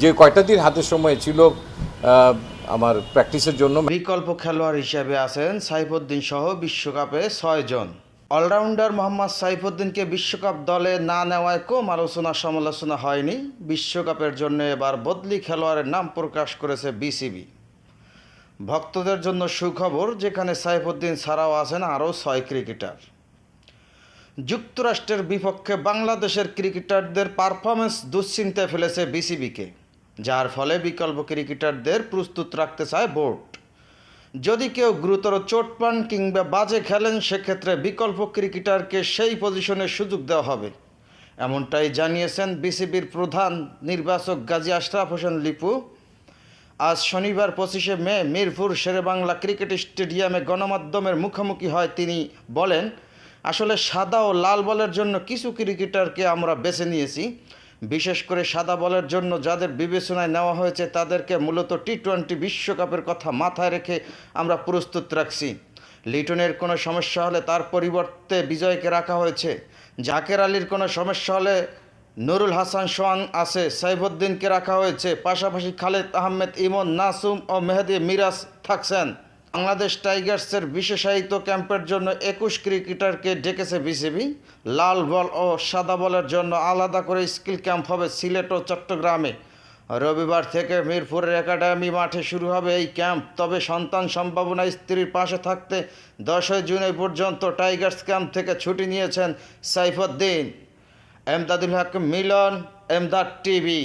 যে কয়টা দিন হাতে সময় ছিল আমার প্র্যাকটিসের জন্য। বিকল্প খেলোয়াড় হিসেবে আছেন সাইফুদ্দিন সহ বিশ্বকাপে ছয়জন অলরাউন্ডার মোহাম্মদ সাইফুদ্দিনকে বিশ্বকাপ দলে না নেওয়ায় কম আলোচনা সমালোচনা হয়নি। বিশ্বকাপের জন্য এবার বদলি খেলোয়াড়ের নাম প্রকাশ করেছে বিসিবি। ভক্তদের জন্য সুখবর, যেখানে সাইফুদ্দিন ছাড়াও আছেন আরও ছয় ক্রিকেটার। যুক্তরাষ্ট্রের বিপক্ষে বাংলাদেশের ক্রিকেটারদের পারফরমেন্স দুশ্চিন্তায় ফেলেছে বিসিবিকে। যার ফলে বিকল্প ক্রিকেটারদের প্রস্তুত রাখতে চায় বোর্ড। যদি কেউ গুরুতর চোট পান কিংবা বাজে খেলেন, সেক্ষেত্রে বিকল্প ক্রিকেটারকে সেই পজিশনে সুযোগ দেওয়া হবে। এমনটাই জানিয়েছেন বিসিবির প্রধান নির্বাচক গাজী আশরাফ হোসেন লিপু। আজ শনিবার পঁচিশে মে, মিরপুর শেরেবাংলা ক্রিকেট স্টেডিয়ামে গণমাধ্যমের মুখোমুখি হয় তিনি বলেন, আসলে সাদা ও লাল বলের জন্য কিছু ক্রিকেটারকে আমরা বেছে নিয়েছি। বিশেষ করে সাদা বলের জন্য যাদের বিবেচনায় নেওয়া হয়েছে, তাদেরকে মূলত টি টোয়েন্টি বিশ্বকাপের কথা মাথায় রেখে আমরা প্রস্তুত রাখছি। লিটনের কোনো সমস্যা হলে তার পরিবর্তে বিজয়কে রাখা হয়েছে। জাকের আলীর কোনো সমস্যা হলে নুরুল হাসান সোয়ান আছে, সাইফুদ্দিনকে রাখা হয়েছে। পাশাপাশি খালেদ আহমেদ, ইমন নাসুম ও মেহেদি মিরাজ থাকছেন। বাংলাদেশ টাইগার্সের বিশেষায়িত ক্যাম্পের জন্য একুশ ক্রিকেটারকে ডেকেছে বিসিবি। লাল বল ও সাদা বলের জন্য আলাদা করে স্কিল ক্যাম্প হবে সিলেট ও চট্টগ্রামে। রবিবার থেকে মিরপুরের একাডেমি মাঠে শুরু হবে এই ক্যাম্প। তবে সন্তান সম্ভাবনা স্ত্রীর পাশে থাকতে দশই জুন পর্যন্ত টাইগার্স ক্যাম্প থেকে ছুটি নিয়েছেন সাইফুদ্দিন। এমদাদুল হক মিলন, এমদাদ টিভি।